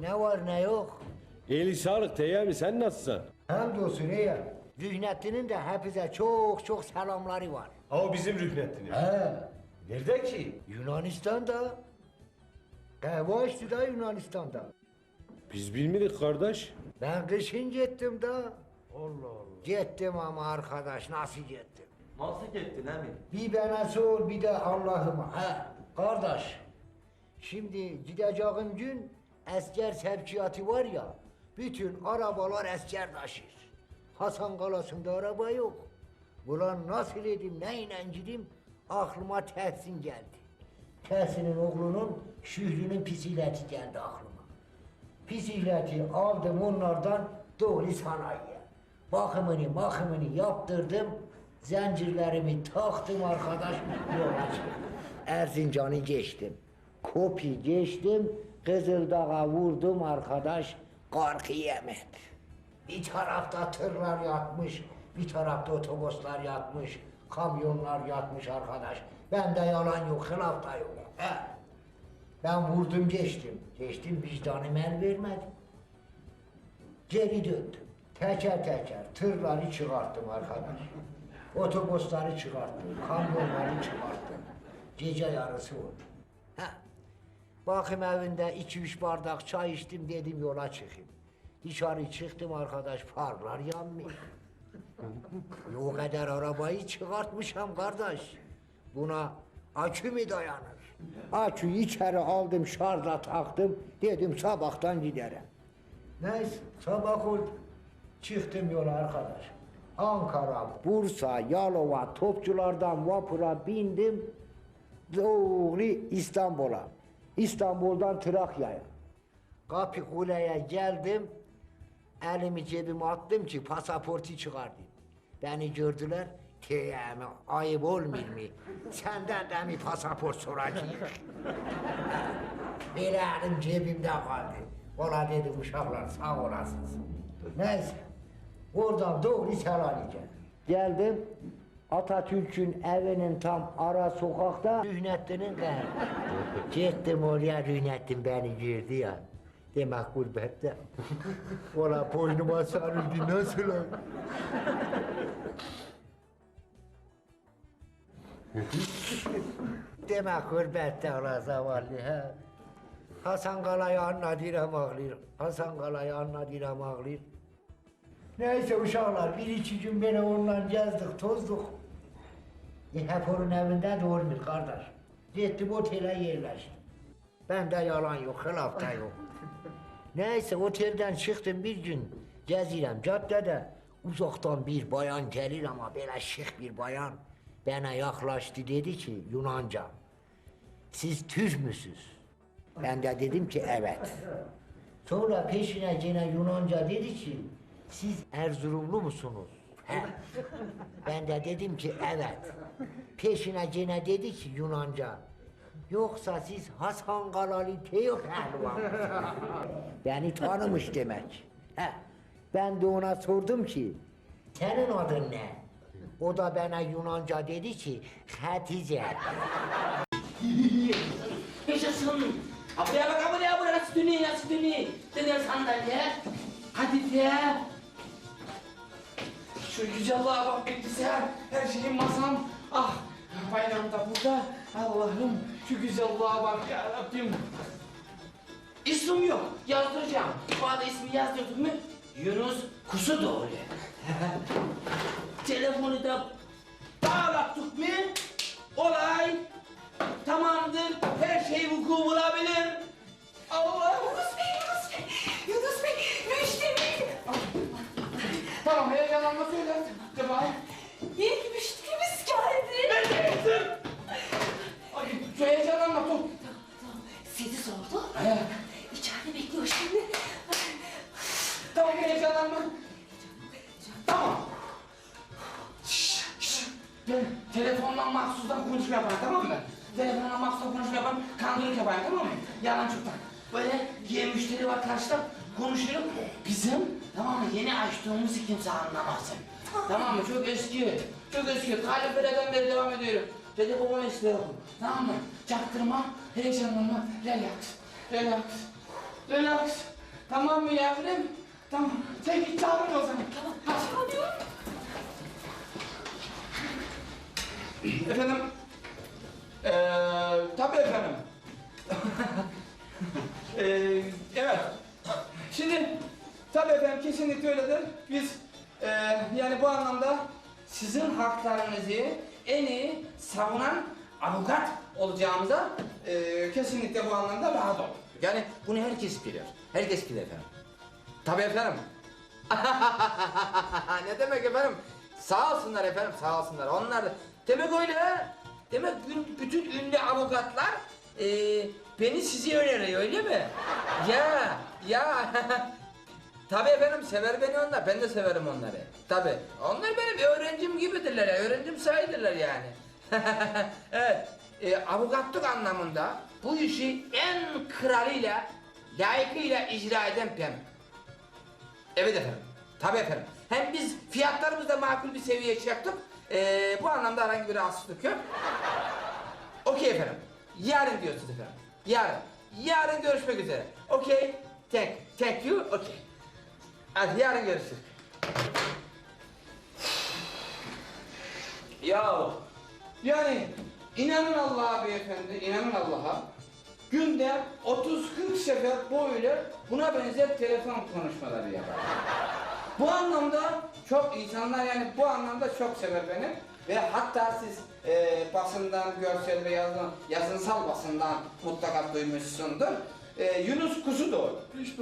ne var ne yok. İyilik sağlık Teyami sen nasılsın? Hamdolsun iyi. Rühnettin'in de hepinize çok çok selamları var. Ha o bizim rüknettini. He, Nerede ki? Yunanistan'da. Deva açtı da Yunanistan'da. Biz bilmedik kardeş. Ben kışın gittim da. Allah Allah. Gittim ama arkadaş nasıl gittim? Nasıl gittin emin? Bir bana sor bir de Allah'ıma. He kardeş. Şimdi gideceğim gün asker sevkiyatı var ya. Bütün arabalar asker taşır. Hasan Kalası'nda araba yok. Ulan nasıl edim neyle gideyim aklıma Tehsin geldi. Tehsin'in oğlunun Şükrü'nün pisiyleti geldi aklıma. Pisiyleti aldım onlardan doğru sanayiye. Bakımını bakımını yaptırdım. Zincirlerimi taktım arkadaş yola. Erzincan'ı geçtim. Kopi geçtim. Kızıldağ'a vurdum arkadaş. Karkı yemedi. Bir tarafta tırlar yatmış, bir tarafta otobüsler yatmış, kamyonlar yatmış arkadaş. Bende yalan yok, hılaf da yok. He. Ben vurdum geçtim. Geçtim vicdanım el vermedi. Geri döndüm. Teker teker tırları çıkarttım arkadaş. Otobüsleri çıkarttım, kamyonları çıkarttım. Gece yarısı oldu. Bakım evinde iki üç bardak çay içtim dedim yola çıkayım. Dışarı çıktım arkadaş farlar yanmıyor. o kadar arabayı çıkartmışım kardeş. Buna akü mü dayanır? Aküyü içeri aldım şarja taktım dedim sabahtan giderim. Neyse sabah oldu. Çıktım yola arkadaş. Ankara, Bursa, Yalova, Topçulardan vapura bindim. Doğru İstanbul'a. İstanbul'dan Trakya'ya. Kapı kuleye geldim. Elimi cebime attım ki pasaportu çıkardım. Beni gördüler. Teyemi ayıp olmuyor mu? Senden de mi pasaport soracağım? Bir elim cebimde kaldı. Ola dedim uşaklar sağ olasınız. Neyse. Oradan doğru Selanik'e. Geldim. Atatürk'ün evinin tam ara sokakta Rühnettin'in kayı. Gittim oraya Rühnettin beni girdi ya. Demek gurbette. Ola boynuma sarıldı nasıl o? Demek gurbette ola zavallı ha. Hasan Kala'yı anladıram ağlayır. Hasan Kala'yı anladıram ağlayır. Neyse uşaklar bir iki gün beni onunla gezdik tozduk. E, hep onun evinde de olmuyor kardeş. Gittim otele yerleştim. Bende yalan yok, hılaf da yok. Neyse otelden çıktım bir gün gezirem caddede. Uzaktan bir bayan gelir ama böyle şık bir bayan. Bana yaklaştı dedi ki Yunanca. Siz Türk müsünüz? Ben de dedim ki evet. Sonra peşine gene Yunanca dedi ki siz Erzurumlu musunuz? Ben de dedim ki evet. Peşine gene dedi ki Yunanca. Yoksa siz Hasan Kalalı Teo Pehlivan mısınız?" Beni tanımış demek. He. Ben de ona sordum ki senin adın ne? O da bana Yunanca dedi ki Hatice. Yaşasın. Buraya bak buraya buraya nasıl dönüyor nasıl dönüyor. Döner sandalye. Hadi de. Şu güzelliğe bak bilgisayar. Her şeyim masam. Ah bayram da burada. Allah'ım şu güzelliğe bak ya Rabbim. İsim yok yazdıracağım. Bana ismi yazdırdık mı? Yunus Kusu doğru. Telefonu da bağlattık mı? Olay tamamdır. Her şey vuku bulabilir. Allah. Yunus Bey, Yunus Bey, Yunus Bey, müşteri. Tamam heyecanlanma söyle. Cevap. Yeni müşterimiz geldi. Ben de yaptım. Ay, şu heyecanlanma dur. Tamam, seni sordu. He. İçeride bekliyor şimdi. Tamam heyecanlanma. Tamam. Şşş, şşş. Ben telefondan mahsustan konuşma yaparım tamam mı? Telefondan mahsustan konuşma yaparım, kandırık yaparım tamam mı? Yalan çoktan. Böyle diye müşteri var karşıda konuşuyorum. Bizim tamam mı yeni açtığımızı kimse anlamasın. Tamam mı? Çok eski. Çok eski. Kalifereden beri devam ediyorum. Dedi baba oku. Tamam mı? Çaktırma, heyecanlanma, relax. Relax. Relax. Tamam mı yavrum? Tamam. Sen git çağır o zaman. Tamam. Hadi. Efendim? Ee, tabii efendim. ee, evet. Şimdi tabii efendim kesinlikle öyledir. Biz ee, yani bu anlamda sizin haklarınızı en iyi savunan avukat olacağımıza ee, kesinlikle bu anlamda rahat olun. Yani bunu herkes bilir. Herkes bilir efendim. Tabii efendim. ne demek efendim? Sağ olsunlar efendim, sağ olsunlar. Onlar. Demek öyle? Demek bütün, ünlü avukatlar eee beni size öneriyor öyle mi? Ya, ya. Tabii efendim sever beni onlar, ben de severim onları. Tabii. Onlar benim öğrencim gibidirler ya, öğrencim sayılırlar yani. evet, e, avukatlık anlamında bu işi en kralıyla, layıkıyla icra eden ben. Evet efendim. Tabii efendim. Hem biz fiyatlarımızı da makul bir seviyeye çıkarttık. Ee, bu anlamda herhangi bir rahatsızlık yok. Okey efendim. Yarın diyorsunuz efendim. Yarın. Yarın görüşmek üzere. Okey. Thank, thank you. Okey. Hadi yarın görüşürüz. Ya yani inanın Allah'a beyefendi, inanın Allah'a. Günde 30-40 sefer böyle buna benzer telefon konuşmaları yapar. Bu anlamda çok insanlar yani bu anlamda çok sever beni. Ve hatta siz e, basından, görsel ve yazın, yazınsal basından mutlaka duymuşsundur. E, Yunus Kuzudoğ. Hiç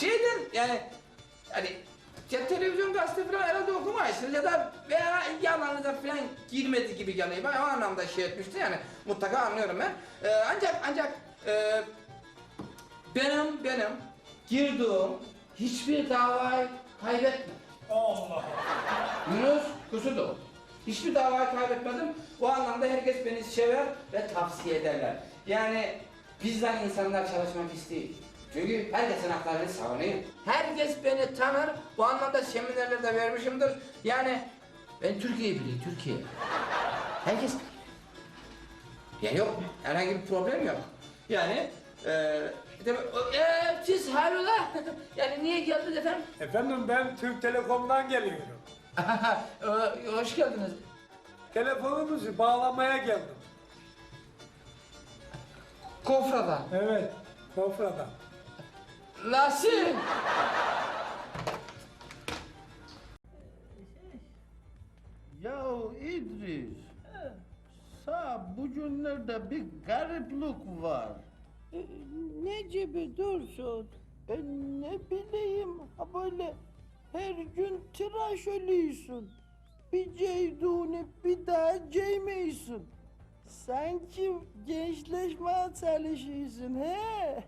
Şeyden yani hani ya televizyon gazete falan herhalde okumaysınız ya da veya yalanınıza falan girmedi gibi geliyor. Ben o anlamda şey etmişti yani mutlaka anlıyorum ben. Ee, ancak ancak e, benim benim girdiğim hiçbir davayı kaybetmedim. Allah Yunus Kusudu. Hiçbir davayı kaybetmedim. O anlamda herkes beni sever ve tavsiye ederler. Yani bizden insanlar çalışmak istiyor. Çünkü herkesin haklarını savunuyor. Herkes beni tanır. Bu anlamda seminerler de vermişimdir. Yani ben Türkiye'yi biliyorum, Türkiye. Herkes biliyor. Yani yok, herhangi bir problem yok. Yani eee demek, eee siz hayrola? yani niye geldiniz efendim? Efendim ben Türk Telekom'dan geliyorum. Eee, hoş geldiniz. Telefonumuzu bağlamaya geldim. Kofra'dan. Evet, Kofra'dan. Nasıl? Ya İdris, sağ bugünlerde bir gariplik var. Ne gibi dursun? E ne bileyim, ha böyle her gün tıraş oluyorsun. Bir ceyduni bir daha ceymiyorsun. Sanki gençleşmeye çalışıyorsun he?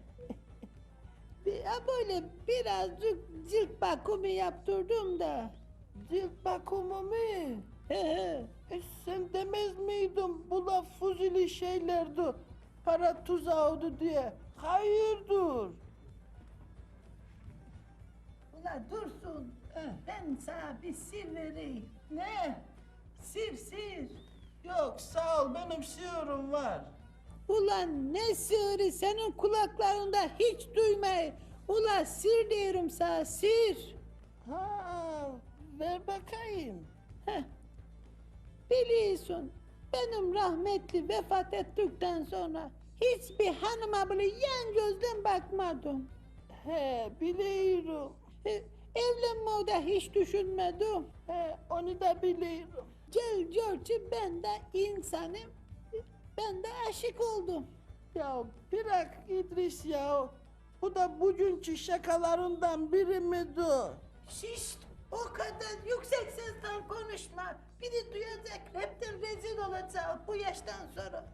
Ya böyle birazcık cilt bakımı yaptırdım da. Cilt bakımı mı? He he. E sen demez miydin bu laf fuzili şeylerdi, para tuzağıydı diye? Hayırdır? Ula dursun. Ben sana bir sir vereyim. Ne? Sir sir. Yok sağ ol benim siyorum var. Ulan ne sırrı senin kulaklarında hiç duymayı. Ula sir diyorum sana sir. Ha, ver bakayım. Heh. Biliyorsun benim rahmetli vefat ettikten sonra hiçbir hanıma bile yan gözden bakmadım. He biliyorum. E, evlenmeyi de hiç düşünmedim. He onu da biliyorum. Gel gör ki ben de insanım. Ben de aşık oldum. Ya bırak İdris ya. Bu da bugünkü şakalarından biri midir? Şişt o kadar yüksek sesle konuşma. Biri duyacak hepten rezil olacak bu yaştan sonra.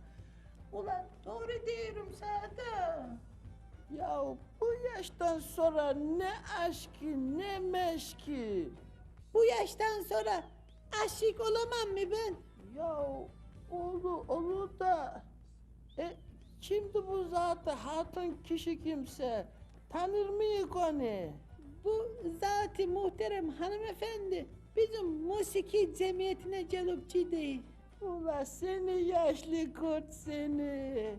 Ulan doğru diyorum sana. Ya bu yaştan sonra ne aşkı ne meşki. Bu yaştan sonra aşık olamam mı ben? Ya olur olur da. E kimdi bu zaten hatun kişi kimse? Tanır mıyık onu? Bu zati muhterem hanımefendi bizim musiki cemiyetine gelip değil. Ula seni yaşlı kurt seni.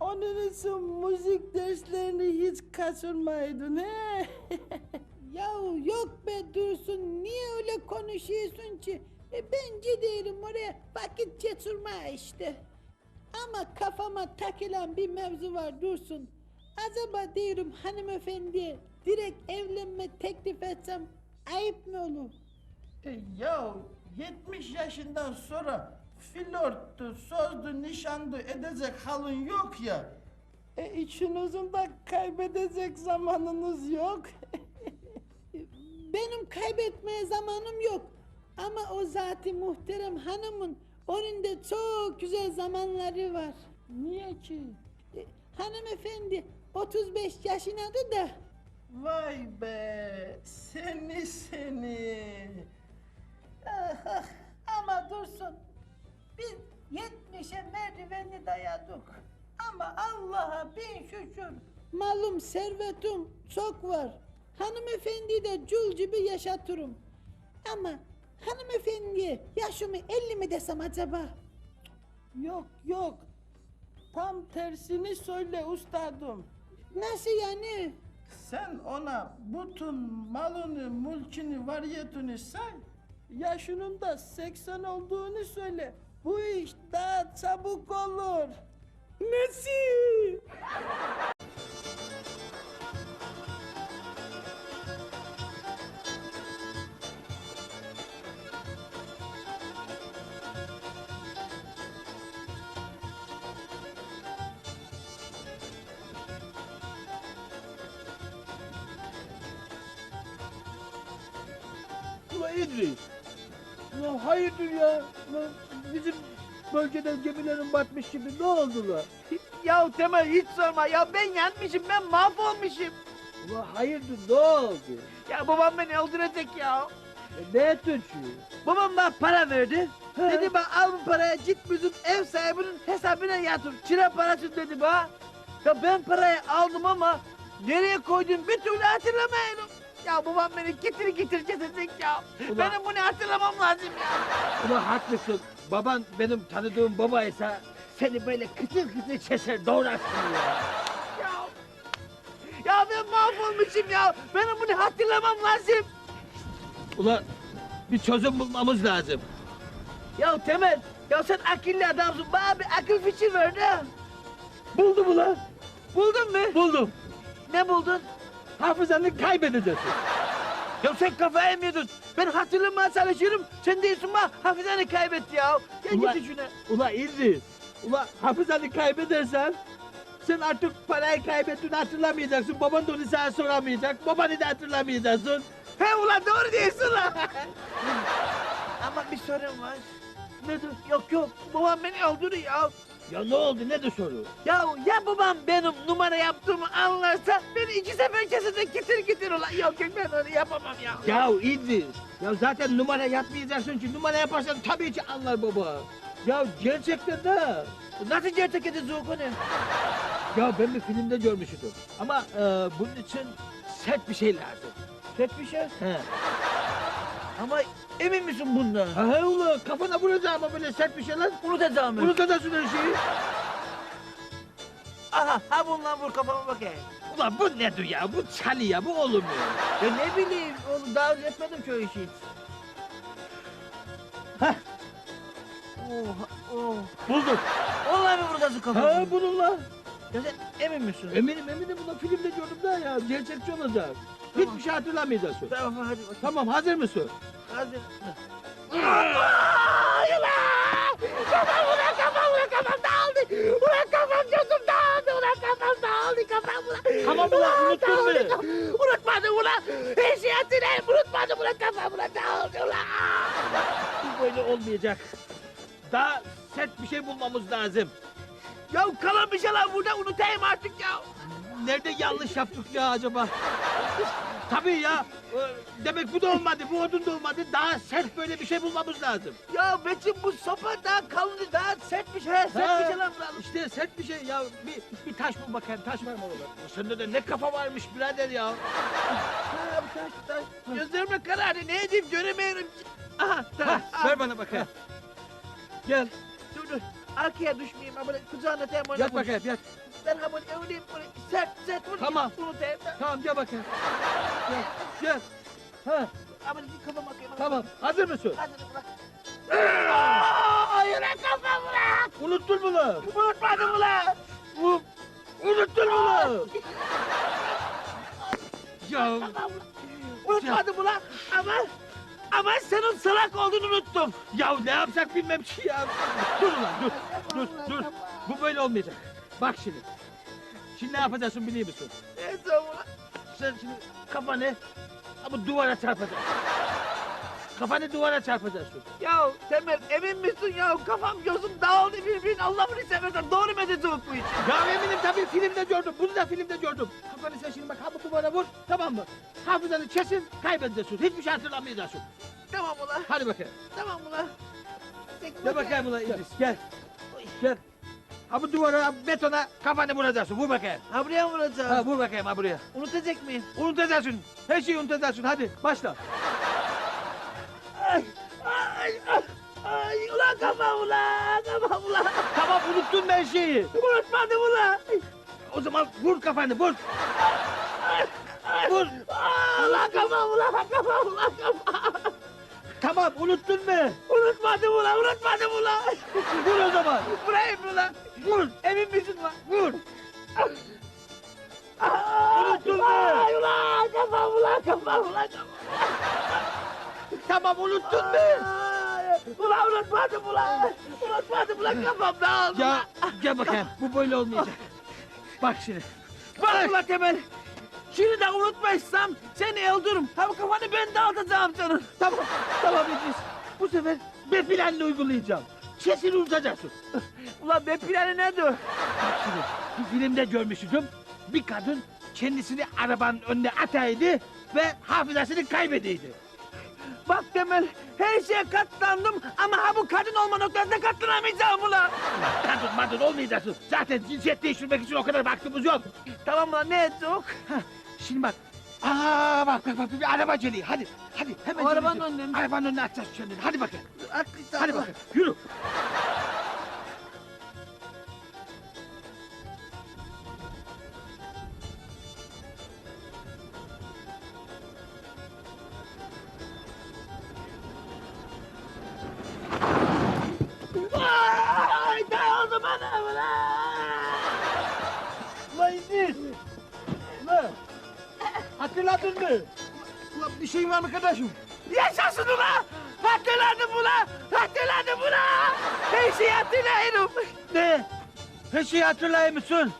Onun için müzik derslerini hiç kaçırmaydın he? Ya yok be Dursun niye öyle konuşuyorsun ki? E, ben giderim oraya vakit geçirme işte. Ama kafama takılan bir mevzu var Dursun. Acaba diyorum hanımefendiye direkt evlenme teklif etsem ayıp mı olur? E, ya 70 yaşından sonra flörttü, sözdü, nişandı edecek halin yok ya. E içinizin de kaybedecek zamanınız yok. Benim kaybetmeye zamanım yok. Ama o zati muhterem hanımın önünde çok güzel zamanları var. Niye ki? E, Hanımefendi 35 yaşındadır da Vay be seni seni. Ah, ah, Ama dursun. Biz yetmişe merdiveni dayadık. Ama Allah'a bin şükür. Malum servetim çok var. Hanımefendi de cül gibi yaşatırım. Ama hanımefendiye yaşımı 50 mi desem acaba? Yok yok. Tam tersini söyle ustadım. Nasıl yani? Sen ona bütün malını, mülkünü, variyetini say. Yaşının da 80 olduğunu söyle. Bu iş daha çabuk olur. Nasıl? Ya? Bizim bölgede gemilerin batmış gibi ne oldu lan? Ya Temel hiç sorma ya ben yanmışım ben mahvolmuşum. Ulan hayırdır ne oldu? Ya babam beni öldürecek ya. E, ne ettin şu? Babam bana para verdi. Dedi bana al bu parayı git bizim ev sahibinin hesabına yatır. Kira parası dedi bana. Ya ben parayı aldım ama nereye koydum bir türlü hatırlamıyorum. Ya babam beni getir getir getirecek ya. Ulan- Benim bunu hatırlamam lazım ya. Ulan haklısın. Baban benim tanıdığım babaysa seni böyle kıtır kıtır keser doğrarsın ya. Ya, ya ben mahvolmuşum ya. Benim bunu hatırlamam lazım. Ulan bir çözüm bulmamız lazım. Ya Temel, ya sen akıllı adamsın. Bana bir akıl fikir ver de. Buldum ulan. Buldun mu? Buldum. Ne buldun? Hafızanı kaybedeceksin. Ya sen kafayı mı yedin? Ben hatırlamaya çalışıyorum. Sen diyorsun bana hafızanı kaybetti ya. Gel Ulan- git şuna. Ulan İdris. Ulan hafızanı kaybedersen sen artık parayı kaybettiğini hatırlamayacaksın. Baban da onu sana soramayacak. Babanı da hatırlamayacaksın. He ulan doğru diyorsun lan. Ama bir sorun var. Nedir? Yok yok babam beni öldürüyor ya. Ya ne oldu? Nedir soru? Ya ya babam benim numara yaptığımı anlarsa beni iki sefer kesecek getir getir ulan. Yok yok ben onu yapamam ya. Ya İdris. Ya zaten numara yapmayacaksın ki numara yaparsan tabii ki anlar baba. Ya gerçekten de. Nasıl gerçek edeceğiz o konu? Ya ben bir filmde görmüştüm. Ama e, bunun için sert bir şey lazım. Sert bir şey. He. Ama emin misin bundan? He ulan kafana vuracağım ama böyle sert bir şey lan. Unutacağım ben. Unutacaksın her şeyi. Aha ha bundan vur kafama bakayım. Ulan bu nedir ya? Bu çalı ya, bu olmuyor. Ya ne bileyim oğlum daha önce etmedim o işi hiç. Hah. Oh, oh. Buldum. Vallahi mi buradasın kafama? Ha bununla. Ya sen emin misin? Eminim eminim bunu filmde gördüm da ya. Gerçekçi olacak. Tamam. Hiçbir şey hatırlamayacaksın. Tamam hadi bakayım. Tamam hazır mısın? Hadi. Kafam ulan kafam ulan kafam dağıldı. Ulan kafam gözüm dağıldı. Ulan kafam dağıldı kafam ulan. Tamam ulan unuttun mu? Unutmadım ulan. Her şeyi hatırlayayım unutmadım ulan kafam ulan dağıldı ulan. Bu böyle olmayacak. Daha sert bir şey bulmamız lazım. Ya kalan bir şeyler burada unutayım artık ya. Nerede yanlış yaptık ya acaba? Tabii ya. e, Demek bu da olmadı, bu odun da olmadı. Daha sert böyle bir şey bulmamız lazım. Ya Betim bu sopa daha kalın daha sert bir şey. Sert Ha, bir şeyler bulalım. İşte sert bir şey ya. Bir, bir taş bul bakayım, taş var mı orada? Sende de ne kafa varmış birader ya. Taş, taş. Gözlerimle karardı ne edeyim göremiyorum. Aha. Hah, ver bana bakayım. Gel, Dur dur. Arkaya düşmeyeyim ama kucağına tutayım. yat bakayım, yat. Ben ha böyle eğileyim böyle sert sert vur. Tamam. Da. Tamam gel bakayım. Gel. Gel. Ha, Ama bir kafam bakayım. tamam. Hazır mısın? Hadi bırak. Ay ulan kafam ulan. Unuttun mu lan? Unutmadım ulan. U- Unuttun mu lan? ya Unutmadım ulan. Ama ama senin salak olduğunu unuttum. Ya ne yapsak bilmem ki ya. Dur ulan dur. Dur dur. Bu böyle olmayacak. Bak şimdi. Şimdi ne yapacaksın biliyor musun? Neyse ulan. Sen şimdi kafanı bu duvara çarpacaksın. Kafanı duvara çarpacaksın. Ya Temel emin misin ya? Kafam gözüm dağıldı birbirine. Allah'ını seversen doğru mu edeceğim bu işi? Ya eminim tabii filmde gördüm. Bunu da filmde gördüm. Kafanı sen şimdi bak ha bu duvara vur. Tamam mı? Hafızanı kesin kaybedeceksin. Hiçbir şey hatırlamayacaksın. Tamam ulan. Hadi bakayım. Tamam ulan. Gel bakayım ulan İdris gel. Gel. Ha bu duvara betona kafanı vuracaksın. Vur bakayım. Ha buraya mı vuracağım? Ha vur bakayım ha buraya. Unutacak mıyım? Unutacaksın. Her şeyi unutacaksın. Hadi başla. Ay, ay, ay, ay, ulan kafam ulan, kafam ulan. Tamam unuttun ben şeyi. Unutmadım ulan. O zaman vur kafanı vur. Vur. Aa, ulan kafam ulan, kafam ulan, kafam. Tamam unuttun mu? Unutmadım ulan, unutmadım ulan. Vur o zaman. Bırakayım ulan. Vur. Emin misin ulan? Vur. Aa, Unuttun mu? Ay ulan, kafam ulan, kafam ulan, kafam. Tamam unuttun mu? Ulan unutmadım ulan. Unutmadım ulan, kafam dağıldı Ya gel bakayım. Bu böyle olmayacak. Bak şimdi. Bak ulan Temel. Şimdi de unutmazsam seni öldürürüm. Bu kafanı ben dağıtacağım senin. Tamam. Tamam İdris. Bu sefer bir planla uygulayacağım. Kesin unutacaksın. Ulan be planı nedir? Bak şimdi. Bir filmde görmüştüm. Bir kadın kendisini arabanın önüne ataydı ve hafızasını kaybediydi. Bak Temel her şeye katlandım ama ha bu kadın olma noktasında katlanamayacağım ulan. Kadın madın olmayacaksın. Zaten cinsiyet değiştirmek için o kadar vaktimiz yok. Tamam ulan ne edecek? Hah, Şimdi bak. Aa bak bak bak bir araba geliyor. Hadi hadi hemen. O arabanın önüne mi? Arabanın önüne atacağız kendini. Hadi bakayım. Haklısın. Hadi bakayım. Yürü. Yaşasın ulan. Hatırladım ulan. Hatırladım ulan. Her şeyi hatırlıyorum. Ne? Her şeyi hatırlayır mısın?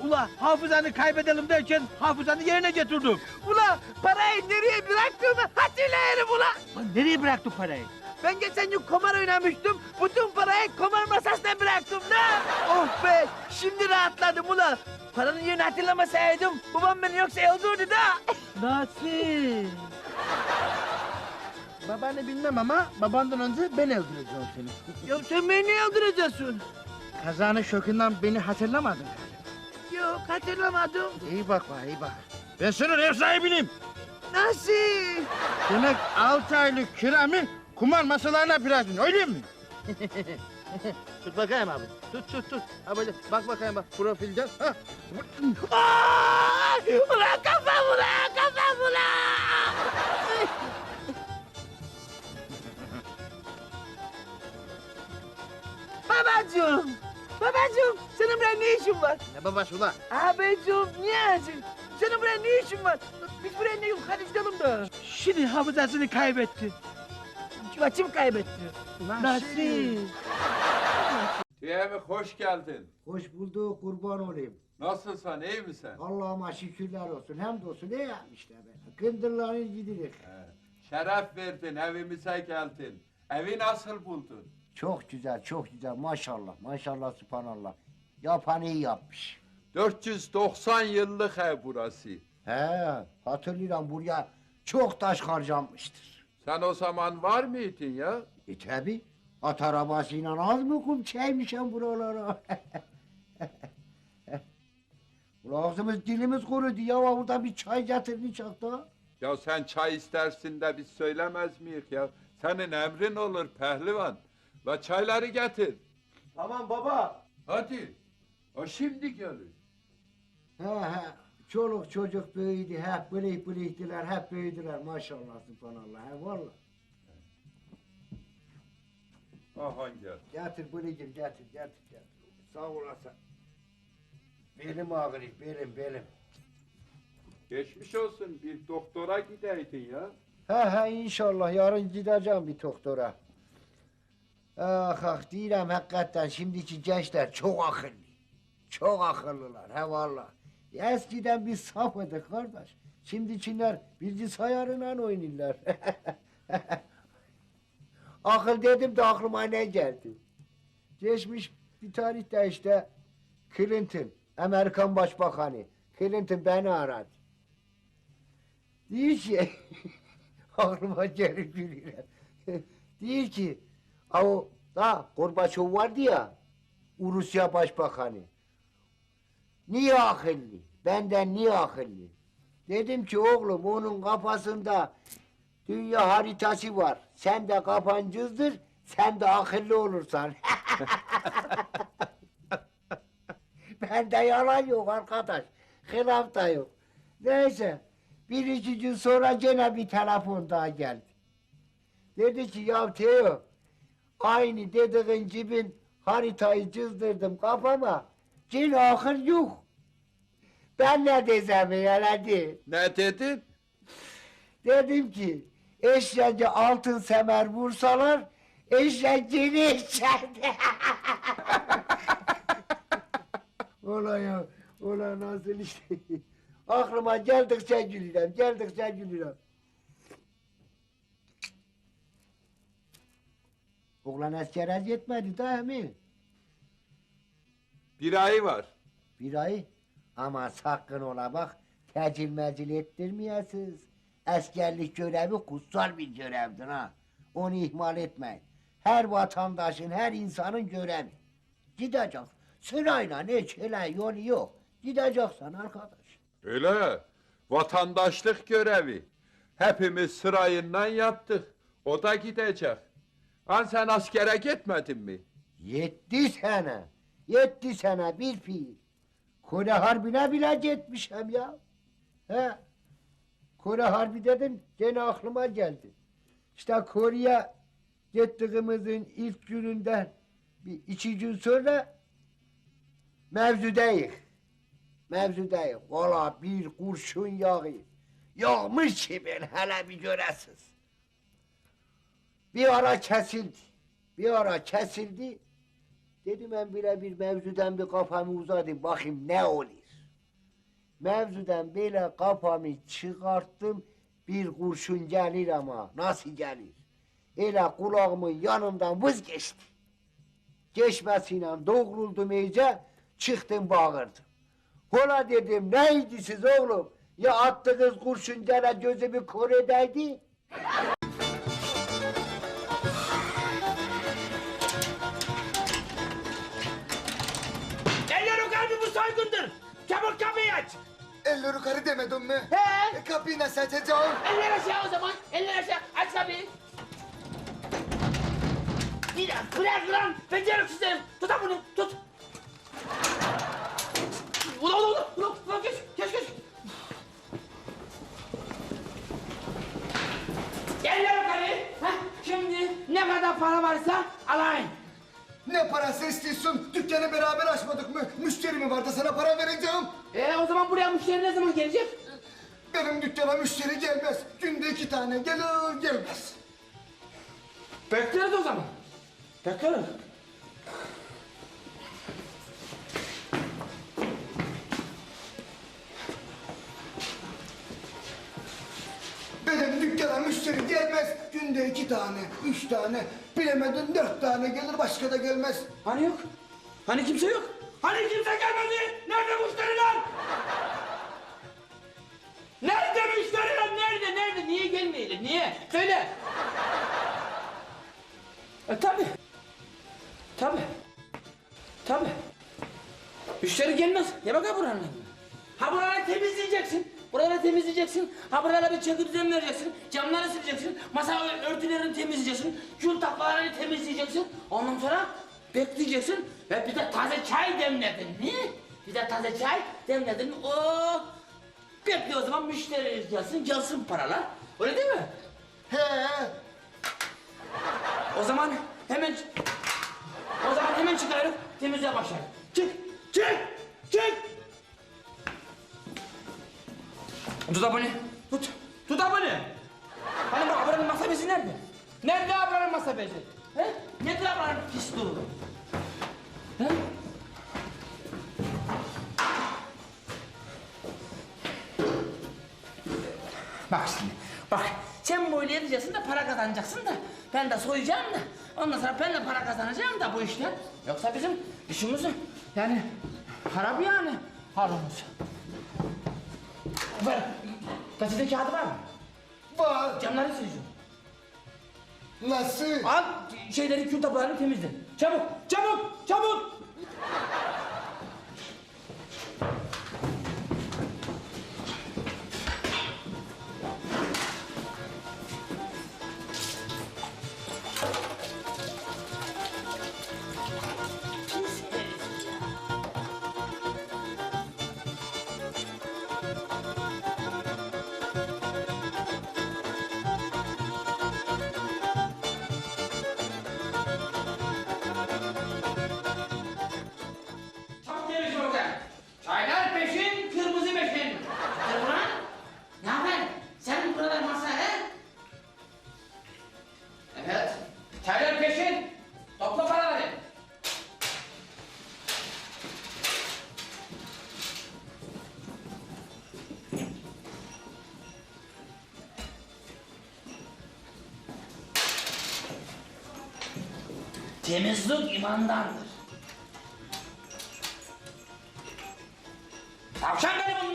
Ula hafızanı kaybedelim derken hafızanı yerine getirdim. Ulan parayı nereye bıraktığımı hatırlıyorum ulan. Lan nereye bıraktın parayı? Ben geçen gün kumar oynamıştım. Bütün parayı kumar masasına bıraktım da. Oh be şimdi rahatladım ulan. Paranın yerini hatırlamasaydım babam beni yoksa öldürdü da. Nasıl? Babanı bilmem ama babandan önce ben öldüreceğim seni. Ya sen beni niye öldüreceksin? Kazanın şokundan beni hatırlamadın. Yok hatırlamadım. İyi bak bak iyi bak. Ben senin ev sahibiyim. Nasıl? Demek altı aylık kiramı kumar masalarına bıraktın öyle mi? tut bakayım abi. Tut tut tut. Ha böyle bak bakayım bak profilden. Ha. Ay, ulan kafam ulan kafam ulan. Babacığım. Babacığım senin buraya ne işin var? Ne babası ulan? Abicim niye acın? Senin buraya ne işin var? Biz buraya ne yok? Hadi gidelim de. Şimdi hafızasını kaybetti. Kim kaybetti? Nasıl? Tüyemi hoş geldin. Hoş bulduk kurban olayım. Nasılsın, iyi misin? Allah'ıma şükürler olsun. Hamdolsun ne yapmışlar be. Kındırların gidirik. He, Şeref verdin, evimize geldin. Evi nasıl buldun? Çok güzel, çok güzel. Maşallah, maşallah, subhanallah. Yapan iyi yapmış. 490 yıllık ev burası. He, hatırlıyorum buraya çok taş harcanmıştır. Sen o zaman var mıydın ya? E tabi, at arabasıyla az mı kum çaymışım buralara. Ulan ağzımız dilimiz kurudu ya burada bir çay getirin çakta. Ya sen çay istersin de biz söylemez miyiz ya? Senin emrin olur pehlivan. La çayları getir. Tamam baba. Hadi. O şimdi gelir. He he. Çoluk çocuk büyüdü. Hep bıyık bıyıktılar. Hep büyüdüler. Maşallah subhanallah. He valla. Aha gel. Getir bıyıkım getir getir getir. Sağ olasın. Belim ağrıyor belim belim. Geçmiş olsun bir doktora gideydin ya. He he inşallah yarın gideceğim bir doktora. Ah ah diyeceğim hakikaten şimdiki gençler çok akıllı. Çok akıllılar he valla. Eskiden biz safıdık kardeş. Şimdikiler bilgisayarla oynuyorlar. Akıl dedim de aklıma ne geldi? Geçmiş bir tarihte işte Clinton, Amerikan Başbakanı. Clinton beni aradı. Diyor ki, aklıma gelip gülüyor. Diyor ki, o da Gorbaçov vardı ya, Rusya Başbakanı. Niye akıllı? Benden niye akıllı? Dedim ki oğlum onun kafasında dünya haritası var. Sen de kafan cızdır, sen de akıllı olursan. Bende yalan yok arkadaş. Hilaf da yok. Neyse. Bir iki gün sonra gene bir telefon daha geldi. Dedi ki ya Teo aynı dediğin gibi haritayı çizdırdım kafama. Gene akıl yok. Ben ne desem yeledi. Ne dedin? Dedim ki eşeğe altın semer vursalar eşek gene içeride. Ulan ya, ulan nasıl işte. Aklıma geldikçe gülüyorum, geldikçe gülüyorum. Oğlan askere yetmedi daha mi? Bir ayı var. Bir ay. Ama sakın ola bak, tecil mecil ettirmeyesiz. Askerlik görevi kutsal bir görevdir ha. Onu ihmal etmeyin. Her vatandaşın, her insanın görevi. Gidecek. Sırayla ne çile yolu yok. Gideceksin arkadaş. Öyle. Vatandaşlık görevi. Hepimiz sırayından yaptık. O da gidecek. An sen askere gitmedin mi? Yetti sene. Yetti sene bir fiil. Kore Harbi'ne bile gitmişim ya. He. Kore Harbi dedim gene aklıma geldi. İşte Kore'ye gittiğimizin ilk gününden bir iki gün sonra mevzudeyiz. Mevzudeyiz. Valla bir kurşun yağı. Yağmış ki ben hele bir göresiz. Bir ara kesildi. Bir ara kesildi. Dedim ben bile bir mevzudan bir kafamı uzadım bakayım ne olur. Mevzudan böyle kafamı çıkarttım bir kurşun gelir ama nasıl gelir? Öyle kulağımın yanından vız geçti. Geçmesiyle doğruldum iyice çıktım bağırdım. Hola dedim neydi siz oğlum? Ya attığınız kurşun gene gözümü kör edeydi? Çabuk kapıyı aç. Eller yukarı demedin mi? He. E, kapıyı nasıl açacağım? Eller aşağı o zaman. Eller aşağı. Aç kapıyı. Biraz bırak lan. Beceriksizlerim. Tut lan bunu. Tut. Ulan ulan ulan. Ulan, ulan geç. Geç geç. Eller yukarı. Heh, şimdi ne kadar para varsa alayım. Ne parası istiyorsun? Dükkanı beraber açmadık mı? Müşteri mi vardı sana para vereceğim? E o zaman buraya müşteri ne zaman gelecek? Benim dükkana müşteri gelmez. Günde iki tane gelir gelmez. Bekleriz o zaman. Bekleriz. Benim dükkana müşteri gelmez. Günde iki tane, üç tane, bilemedin dört tane gelir başka da gelmez. Hani yok? Hani kimse yok? Hani kimse gelmedi? Nerede müşteriler? Nerede müşteriler? Nerede? Nerede? Niye gelmeydi? Niye? Söyle. E tabi. Tabi. Tabi. Müşteri gelmez. Ya bak buranın. Ha buraları temizleyeceksin. Buraları temizleyeceksin. Ha buralara bir çeki düzen vereceksin. Camları sileceksin. Masa örtülerini temizleyeceksin. Kül taklalarını temizleyeceksin. Ondan sonra bekleyeceksin. Ve bir de taze çay demledin. Ne? Bir de taze çay demledim. Oh! Bekliyor o zaman müşteri gelsin, gelsin paralar. Öyle değil mi? He. O zaman hemen... O zaman hemen çıkarıp temizliğe başlayalım. Çık! Çık! Çık! Tut abone. Tut. Tut abone. Hani bu ablanın masa bezi nerede? Nerede ablanın masa bezi? He? Nedir ablanın pis durumu? He? Bak şimdi, bak sen böyle edeceksin de para kazanacaksın da ben de soyacağım da ondan sonra ben de para kazanacağım da bu işten. Yoksa bizim işimiz yani harap yani halımız. Ver, gazete kağıdı var mı? Var. Camları sileceğim. Nasıl? Al şeyleri, kül tabaklarını temizle. Çabuk, çabuk. Çabuk Temizlik imandandır. Tavşan beni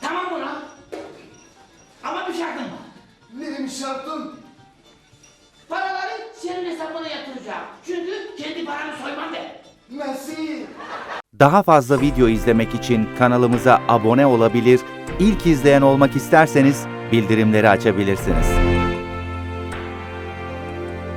Tamam ulan. Ama bir şartım var. Neymiş şartın? Paraları senin hesabına yatıracağım. Çünkü kendi paramı soymam de. Nasıl? Daha fazla video izlemek için kanalımıza abone olabilir, ilk izleyen olmak isterseniz bildirimleri açabilirsiniz.